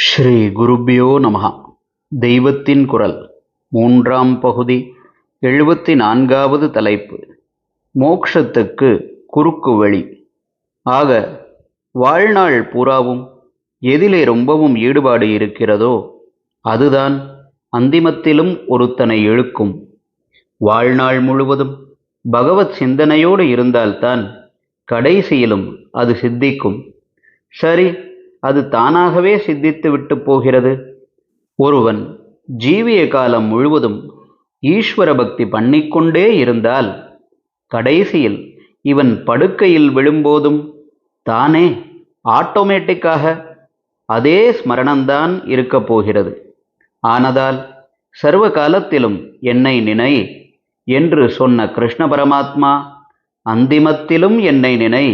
ஸ்ரீ குருபியோ நமகா தெய்வத்தின் குரல் மூன்றாம் பகுதி எழுபத்தி நான்காவது தலைப்பு. மோக்ஷத்துக்கு குறுக்கு வழி. ஆக வாழ்நாள் பூராவும் எதிலே ரொம்பவும் ஈடுபாடு இருக்கிறதோ அதுதான் அந்திமத்திலும் ஒருத்தனை இழுக்கும் வாழ்நாள் முழுவதும் பகவத் சிந்தனையோடு இருந்தால்தான் கடைசியிலும் அது சித்திக்கும். சரி அது தானாகவே சித்தித்து விட்டு போகிறது. ஒருவன் ஜீவிய காலம் முழுவதும் ஈஸ்வர பக்தி பண்ணிக்கொண்டே இருந்தால் கடைசியில் இவன் படுக்கையில் விழும்போதும் தானே ஆட்டோமேட்டிக்காக அதே ஸ்மரணம்தான் இருக்கப் போகிறது. ஆனதால் சர்வ காலத்திலும் என்னை நினை என்று சொன்ன கிருஷ்ண பரமாத்மா அந்திமத்திலும் என்னை நினை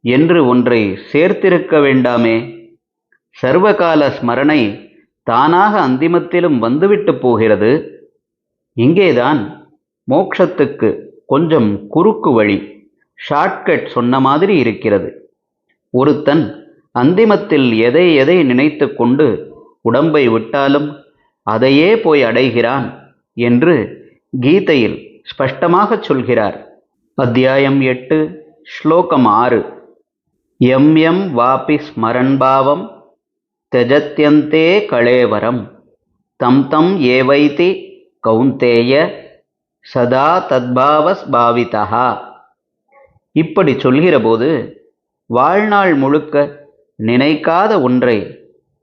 என்று ஒன்றை சேர்த்திருக்க வேண்டாமே சர்வகால ஸ்மரணை தானாக அந்திமத்திலும் வந்துவிட்டு போகிறது. இங்கேதான் மோக்ஷத்துக்கு கொஞ்சம் குறுக்கு வழி ஷார்ட்கட் சொன்ன மாதிரி இருக்கிறது. ஒருத்தன் அந்திமத்தில் எதை எதை நினைத்து கொண்டு உடம்பை விட்டாலும் அதையே போய் அடைகிறான் என்று கீதையில் ஸ்பஷ்டமாக சொல்கிறார். அத்தியாயம் எட்டு ஸ்லோகம் ஆறு. எம் எம் வாபி ஸ்மரண்பாவம் त्यजत्यन्ते களேவரம் தம் தம் ஏவைதி கௌந்தேய சதா தத்பாவஸ் பாவிதா இப்படி சொல்கிறபோது வாழ்நாள் முழுக்க நினைக்காத ஒன்றை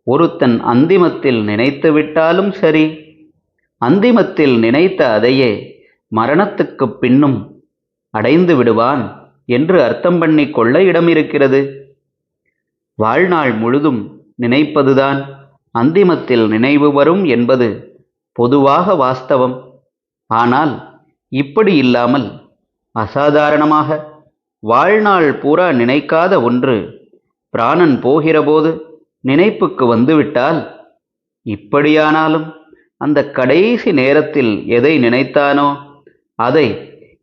ஒருத்தன் அந்திமத்தில் நினைத்து விட்டாலும் சரி அந்திமத்தில் நினைத்த அதையே மரணத்துக்கு பின்னும் அடைந்து விடுவான் என்று அர்த்தம் பண்ணி கொள்ள இடம் இருக்கிறது வாழ்நாள் முழுதும் நினைப்பதுதான் அந்திமத்தில் நினைவு வரும் என்பது பொதுவாக வாஸ்தவம். ஆனால் இப்படி இல்லாமல் அசாதாரணமாக வாழ்நாள் பூரா நினைக்காத ஒன்று பிராணன் போகிறபோது நினைப்புக்கு வந்துவிட்டால் இப்படியானாலும் அந்த கடைசி நேரத்தில் எதை நினைத்தானோ அதை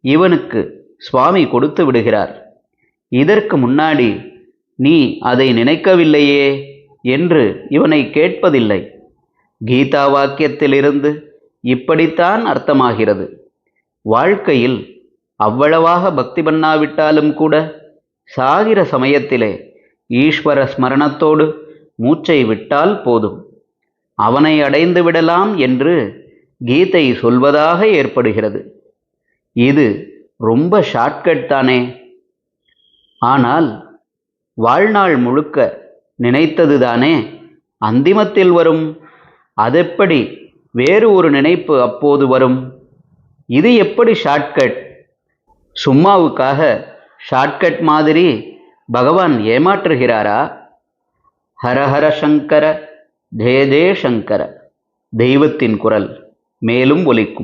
இவனுக்கு சுவாமி கொடுத்து விடுகிறார். இதற்கு முன்னாடி நீ அதை நினைக்கவில்லையே? என்று இவனை கேட்பதில்லை. கீதா வாக்கியத்திலிருந்து இப்படித்தான் அர்த்தமாகிறது. வாழ்க்கையில் அவ்வளவாக பக்தி பண்ணாவிட்டாலும் கூட சாகிற சமயத்திலே ஈஸ்வர ஸ்மரணத்தோடு மூச்சை விட்டால் போதும். அவனை அடைந்து விடலாம் என்று கீதை சொல்வதாக ஏற்படுகிறது. இது ரொம்ப ஷார்ட்கட் தானே. ஆனால் வாழ்நாள் முழுக்க நினைத்ததுதானே? அந்திமத்தில் வரும். அதெப்படி வேறு ஒரு நினைப்பு அப்போது வரும்? இது எப்படி ஷார்ட்கட் சும்மாவுக்காக ஷார்ட்கட் மாதிரி பகவான் ஏமாற்றுகிறாரா? ஹரஹர சங்கர ஜெய ஜெய சங்கர. தெய்வத்தின் குரல் மேலும் ஒலிக்கும்.